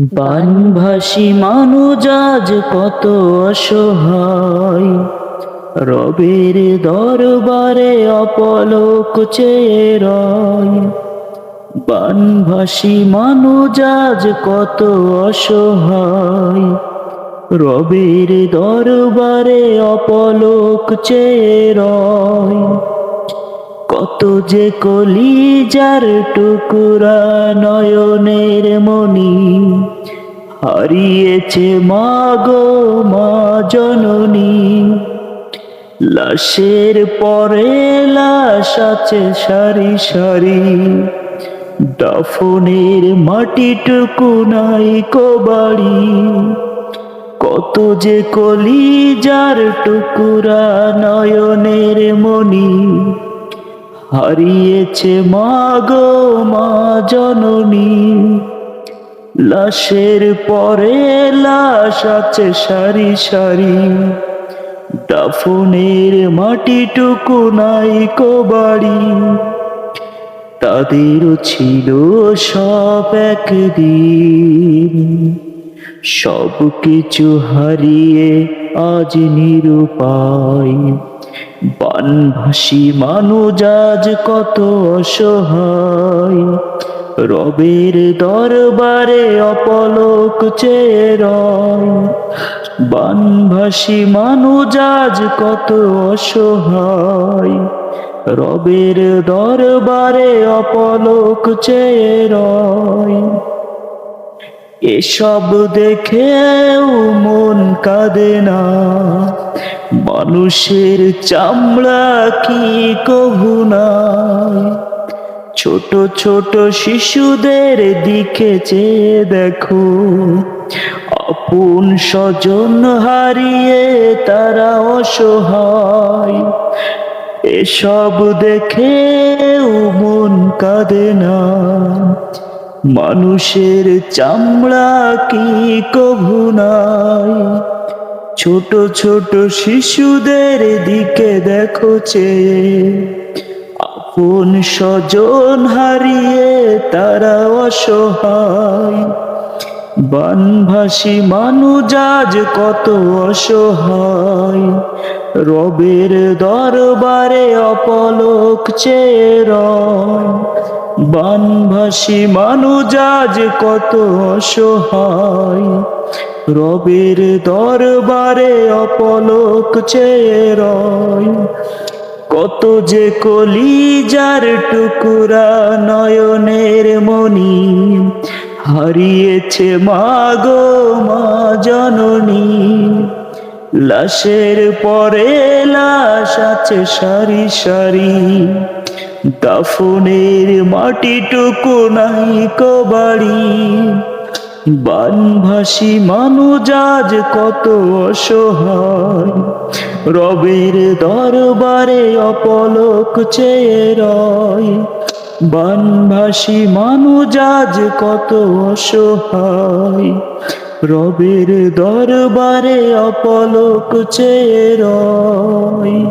বানভাসী মানুষ আজ কত অসহায়। রবের দরবারে অপলোক চেয়ে রয়। বানভাসী মানুষ আজ কত অসহায়। রবের দরবারে অপলোক চেয়ে কত যে কলিজার টুকুরা নয়নের মনি হারিয়েছে মা গো মা জননী। লাশের পরে লাশ আছে সারি সারি, দাফনের মাটিটুকু নাই বাড়ি কত যে কলিজার টুকুরা নয়নের মনি হারিয়েছে মা গো মা জননী। লাশের পরে লাশ আছে সারি সারি। দাফনের মাটিটুকু নাই বাড়ি। তাদেরও ছিল সব একদিন। সব কিছু হারিয়ে আজ নিরুপায়। বানভাসী মানুষ আজ কত অসহায়। রবের দরবারে অপলোক চেয়ে রয় বানভাসী মানুষ আজ কত অসহায়। রবের দরবারে অপলোক চেয়ে রয় এসব দেখেও মন কাঁদে না। মানুষের চামড়া কি নাই। ছোট ছোট শিশুদের দিকে চেয়ে দেখো। আপন স্বজন হারিয়ে তারা অসহায়। এসব দেখেও মন কাঁদে না। মানুষের চামড়া কি কভু নাই? ছোট ছোট শিশুদের দিকে দেখো আপন স্বজন হারিয়ে তারা অসহায়। বানভাসী মানুষ আজ কত অসহায়। রবের দরবারে অপলোক চেয়ে রয়। বানভাসী মানুষ আজ কত অসহায়। রবের দরবারে অপলোক চেয়ে রয়। কত যে কলিজার টুকুরা নয়নের মনি হারিয়েছে মা গো মা জননী। লাশের পরে লাশ আছে সারি সারি। দাফনের মাটিটুকু নাই কবাড়ি। বানভাসী মানুষ আজ কত অসহায়। রবের দরবারে অপলোক চেয়ে রয়। বানভাসী মানুষ আজ কত অসহায়। রবের দরবারে অপলোক চেয়ে রয়।